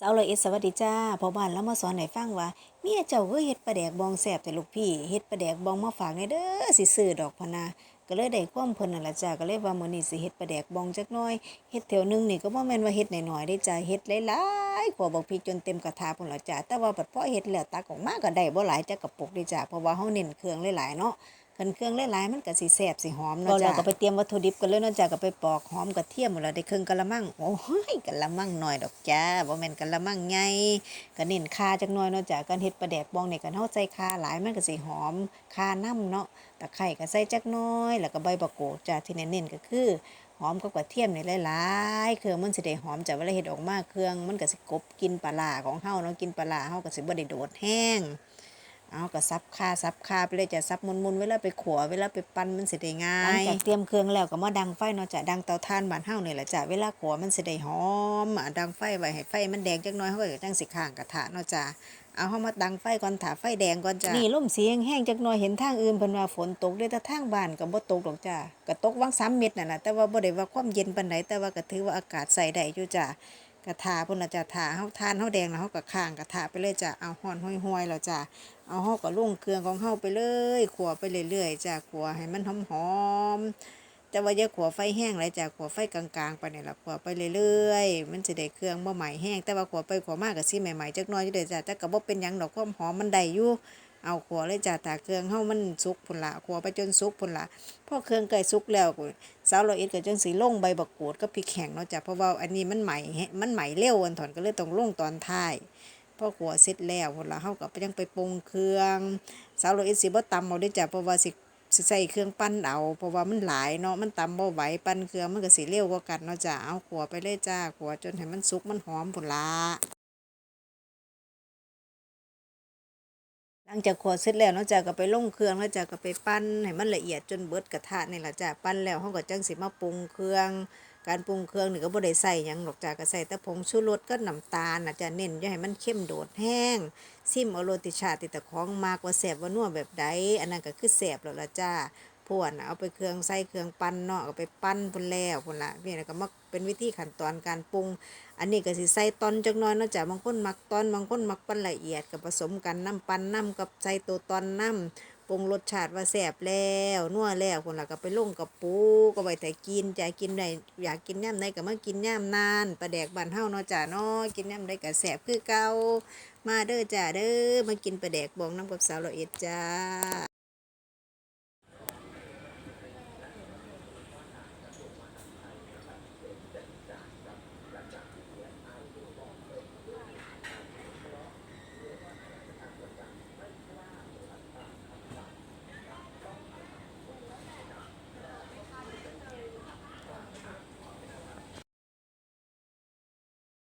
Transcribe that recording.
สาวร้อยเอ็ดสวัสดีจ้าพ่อบ้านแล้วมาสอนให้ฟังว่าเมียเจ้าคือเฮ็ดปลาแดกบองแซ่บแต่ลูกพี่เฮ็ดปลาแดกบองมาฝากในเด้อสิซื้อดอกพนาก็เลยได้ความเพิ่นนั่นล่ะจ้าก็เลยว่ามื้อนี้สิเฮ็ดปลาแดกบองจักหน่อยเฮ็ดแถวหนึงนี่ก็บ่แม่นว่าเฮ็ดน้อยๆเด้จ้าเฮ็ดหลายๆกว่าบักพริกจนเต็มกระทะพุ่นล่ะจ้าแต่ว่าบัดพอเฮ็ดแล้วตักออกมาก็ได้บ่หลายจักกระปุกเด้จ้าเพราะว่าเฮาเน้นเครื่องหลายๆเนาะ กันเครื่องหลายๆมันก็สิแซ่บสิหอมเนาะจ้ะก็ไปเตรียมวัตถุดิบกันเลยเนาะจ้ะก็ไปปอกหอมกระเทียมหมดแล้วได้ครึ่งกะละมังโอ้ยกะละมังน้อยดอกจ้าบ่แม่นกะละมังใหญ่ก็เน้นข่าจักหน่อยเนาะจ้ะกันเฮ็ดปลาแดกบองนี่กันเฮาใส่ข่าหลายมันก็สิหอมข่านํเนาะตะไคร้ก็ใส่จักหน้อย แล้วก็ใบบักโกดจ้ะที่เน้นๆก็คือหอมกับกระเทียมนี่หลายๆเครื่องมันสิได้หอมจ้ะเวลาเฮ็ดออกมาเครื่องมันก็สิกลบกลินปลาร้าของเฮาเนาะกินปลาร้าเฮาก็สิบ่ได้โดดแห้ง เอาก็ซับคาซับคาไปเลยจะซับมุนๆเวลาไปขัวเวลาไปปั้นมันสิได้ง่ายหลังจากเตรียมเครื่องแล้วก็มาดังไฟเนาะจะดังเตาถ่านบานเฮานี่แหละจ้ะเวลาขัวมันสิได้หอมอะดังไฟไว้ให้ไฟมันแดงจักน่อยเฮาก็จังสิข้างกระทะเนาะจ้ะเอาเฮามาดังไฟก่อนถ้าไฟแดงก่อนจ้ะนี่ลมเสียงแห้งจักหน่อยเห็นทางอื่นเพิ่นว่าฝนตกเด้แต่ทางบ้านก็บ่ตกดอกจ้ะก็ตกวัง3เม็ดนั่นน่ะแต่ว่าบ่ได้ว่าความเย็นปานใดแต่ว่าก็ถือว่าอากาศใส่ได้อยู่จ้ะ กระทาพุ่นละจ้ะทาเฮาทานเฮาแดงแล้วเฮาก็ข้างกระทะไปเลยจ้ะเอาห่อนห้อยๆแล้วจ้ะเอาเฮาก็ลงเครื่องของเฮาไปเลยขัวไปเรื่อยๆจ้ะขัวให้มันหอมๆแต่ว่าอย่าขัวไฟแห้งหลยจ้ะขัวไฟกลางๆไปนี่ล่ะขัวไปเรื่อยๆมันสิได้เครื่องบ่ไหม้แห้งแต่ว่าขัวไปขัวมาก็สิใหม่ๆจักหน่อยอยู่เด้อจ้ะแต่ก็บ่เป็นหยังดอกความหอมมันได้อยู่ เอาขัวเลยจ้ะถ้าเครื่องเฮามันสุกพุ่นละขัวไปจนสุกพุ่นละพอเครื่องใกล้สุกแล้วก็สาวร้อยเอ็ดก็จังสีลงใบบักกูดกับพริกแห้งเนาะจ้ะเพราะว่าอันนี้มันใหม่แฮะมันใหม่เร็วอันถอนก็เลยต้องลงตอนท้ายพอขัวเสร็จแล้วพุ่นละเฮาก็ยังไปปรุงเครื่องสาวร้อยเอ็ดสิบ่ตำเอาได้จ้ะเพราะว่าสิสิใส่เครื่องปั้นเอาเพราะว่ามันหลายเนาะมันตำบ่ไหวปั้นเครื่องมันก็สิเร็วกว่ากันเนาะจ้ะเอาขัวไปเลยจ้าขัวจนให้มันสุกมันหอมพุ่นละ หลังจากขัวเสร็จแล้วเนาะจ้ะก็ไปลงเครื่องแล้วจ้ะก็ไปปั้นให้มันละเอียดจนเบิดกระทะนี่แหละจ้ะปั้นแล้วเขาก็จังสิมาปรุงเครื่อง การปรุงเครื่องนี่ก็บ่ได้ใส่หยังหรอกจ้ะก็ใส่แต่ผงชูรสก็น้ำตาลน่ะจ้ะเน้นอย่าให้มันเข้มโดดแห้งซิมเอาโรติชาติแต่ของมากว่าแสบว่านัวแบบใดอันนั้นก็คือแสบแล้วล่ะจ้า พวนเอาไปเครื่องใส่เครื่องปั้นเนาะเอาไปปั้นพุ่นแล้วพุ่นละนี่นะก็มาเป็นวิธีขั้นตอนการปรุง อันนี้ก็สิใส่ตอนจักน้อยเนาะจ้ะบางคนมักตอนบางคนมักปั้นละเอียดก็ผสมกันน้ำปั้นน้ำกับใส่ตัวตอนน้ำปรุงรสชาติว่าแซ่บแล้วนัวแล้วคนละก็ไปลงกับปูก็ไว้แต่กินจะกินได้อยากกินย่ำใดก็มากินย่ำนานปลาแดกบ้านเฮาเนาะจ้ะเนาะกินย่ำใดก็แซ่บคือเก่ามาเด้อจ้ะเด้อมากินปลาแดกบองน้ำกับสาวละเอียดจ้า